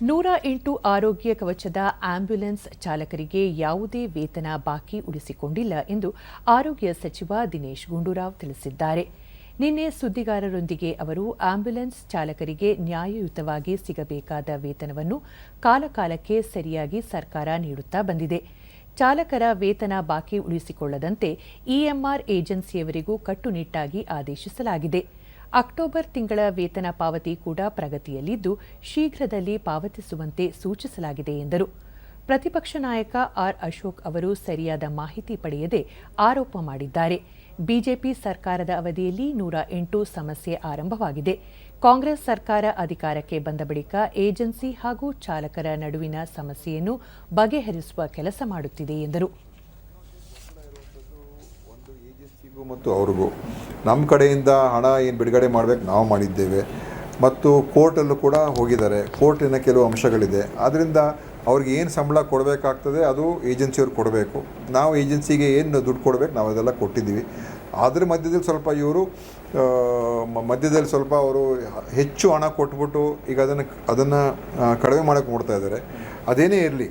ನೂರ ಎಂಟು ಆರೋಗ್ಯ ಕವಚದ ಆಂಬ್ಯುಲೆನ್ಸ್ ಚಾಲಕರಿಗೆ ಯಾವುದೇ ವೇತನ ಬಾಕಿ ಉಳಿಸಿಕೊಂಡಿಲ್ಲ ಎಂದು ಆರೋಗ್ಯ ಸಚಿವ ದಿನೇಶ್ ಗುಂಡೂರಾವ್ ತಿಳಿಸಿದ್ದಾರೆ. ನಿನ್ನೆ ಸುದ್ದಿಗಾರರೊಂದಿಗೆ ಅವರು ಆಂಬ್ಯುಲೆನ್ಸ್ ಚಾಲಕರಿಗೆ ನ್ಯಾಯಯುತವಾಗಿ ಸಿಗಬೇಕಾದ ವೇತನವನ್ನು ಕಾಲಕಾಲಕ್ಕೆ ಸರಿಯಾಗಿ ಸರ್ಕಾರ ನೀಡುತ್ತಾ ಬಂದಿದೆ. ಚಾಲಕರ ವೇತನ ಬಾಕಿ ಉಳಿಸಿಕೊಳ್ಳದಂತೆ ಇಎಂಆರ್ ಏಜೆನ್ಸಿಯವರಿಗೂ ಕಟ್ಟುನಿಟ್ಟಾಗಿ ಆದೇಶಿಸಲಾಗಿದೆ. ಅಕ್ಟೋಬರ್ ತಿಂಗಳ ವೇತನ ಪಾವತಿ ಕೂಡ ಪ್ರಗತಿಯಲ್ಲಿದ್ದು, ಶೀಘ್ರದಲ್ಲಿ ಪಾವತಿಸುವಂತೆ ಸೂಚಿಸಲಾಗಿದೆ ಎಂದರು. ಪ್ರತಿಪಕ್ಷ ನಾಯಕ ಆರ್ ಅಶೋಕ್ ಅವರು ಸರಿಯಾದ ಮಾಹಿತಿ ಪಡೆಯದೆ ಆರೋಪ ಮಾಡಿದ್ದಾರೆ. ಬಿಜೆಪಿ ಸರ್ಕಾರದ ಅವಧಿಯಲ್ಲಿ ನೂರ ಎಂಟು ಸಮಸ್ಯೆ ಆರಂಭವಾಗಿದೆ. ಕಾಂಗ್ರೆಸ್ ಸರ್ಕಾರ ಅಧಿಕಾರಕ್ಕೆ ಬಂದ ಬಳಿಕ ಏಜೆನ್ಸಿ ಹಾಗೂ ಚಾಲಕರ ನಡುವಿನ ಸಮಸ್ಯೆಯನ್ನು ಬಗೆಹರಿಸುವ ಕೆಲಸ ಮಾಡುತ್ತಿದೆ ಎಂದರು. ಏಜೆನ್ಸಿಗೂ ಮತ್ತು ಅವ್ರಿಗೂ. ನಮ್ಮ ಕಡೆಯಿಂದ ಹಣ ಏನು ಬಿಡುಗಡೆ ಮಾಡಬೇಕು ನಾವು ಮಾಡಿದ್ದೇವೆ. ಮತ್ತು ಕೋರ್ಟಲ್ಲೂ ಕೂಡ ಹೋಗಿದ್ದಾರೆ. ಕೋರ್ಟಿನ ಕೆಲವು ಅಂಶಗಳಿದೆ. ಆದ್ದರಿಂದ ಅವ್ರಿಗೆ ಏನು ಸಂಬಳ ಕೊಡಬೇಕಾಗ್ತದೆ ಅದು ಏಜೆನ್ಸಿಯವ್ರು ಕೊಡಬೇಕು. ನಾವು ಏಜೆನ್ಸಿಗೆ ಏನು ದುಡ್ಡು ಕೊಡಬೇಕು ನಾವು ಅದೆಲ್ಲ ಕೊಟ್ಟಿದ್ದೀವಿ. ಅದ್ರ ಮಧ್ಯದಲ್ಲಿ ಸ್ವಲ್ಪ ಇವರು ಮಧ್ಯದಲ್ಲಿ ಸ್ವಲ್ಪ ಅವರು ಹೆಚ್ಚು ಹಣ ಕೊಟ್ಬಿಟ್ಟು ಈಗ ಅದನ್ನು ಅದನ್ನು ಕಡಿಮೆ ಮಾಡೋಕ್ಕೆ ನೋಡ್ತಾ ಇದ್ದಾರೆ. ಅದೇನೇ ಇರಲಿ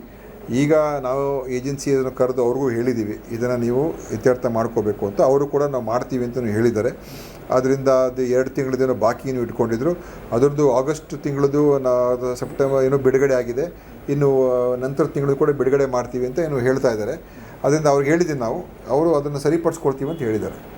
ಈಗ ನಾವು ಏಜೆನ್ಸಿಯನ್ನು ಕರೆದು ಅವ್ರಿಗೂ ಹೇಳಿದ್ದೀವಿ ಇದನ್ನು ನೀವು ಇತ್ಯರ್ಥ ಮಾಡ್ಕೋಬೇಕು ಅಂತ. ಅವರು ಕೂಡ ನಾವು ಮಾಡ್ತೀವಿ ಅಂತಲೂ ಹೇಳಿದ್ದಾರೆ. ಅದರಿಂದ ಅದು ಎರಡು ತಿಂಗಳದೇನೋ ಬಾಕಿಯನ್ನು ಇಟ್ಕೊಂಡಿದ್ರು. ಅದರದ್ದು ಆಗಸ್ಟ್ ತಿಂಗಳದ್ದು ನಾ ಸೆಪ್ಟೆಂಬರ್ ಏನೋ ಬಿಡುಗಡೆ ಆಗಿದೆ. ಇನ್ನು ನಂತರ ತಿಂಗಳು ಕೂಡ ಬಿಡುಗಡೆ ಮಾಡ್ತೀವಿ ಅಂತ ಏನು ಹೇಳ್ತಾ ಇದ್ದಾರೆ. ಅದರಿಂದ ಅವ್ರಿಗೆ ಹೇಳಿದ್ದೀನಿ ನಾವು. ಅವರು ಅದನ್ನು ಸರಿಪಡಿಸ್ಕೊಳ್ತೀವಿ ಅಂತ ಹೇಳಿದ್ದಾರೆ.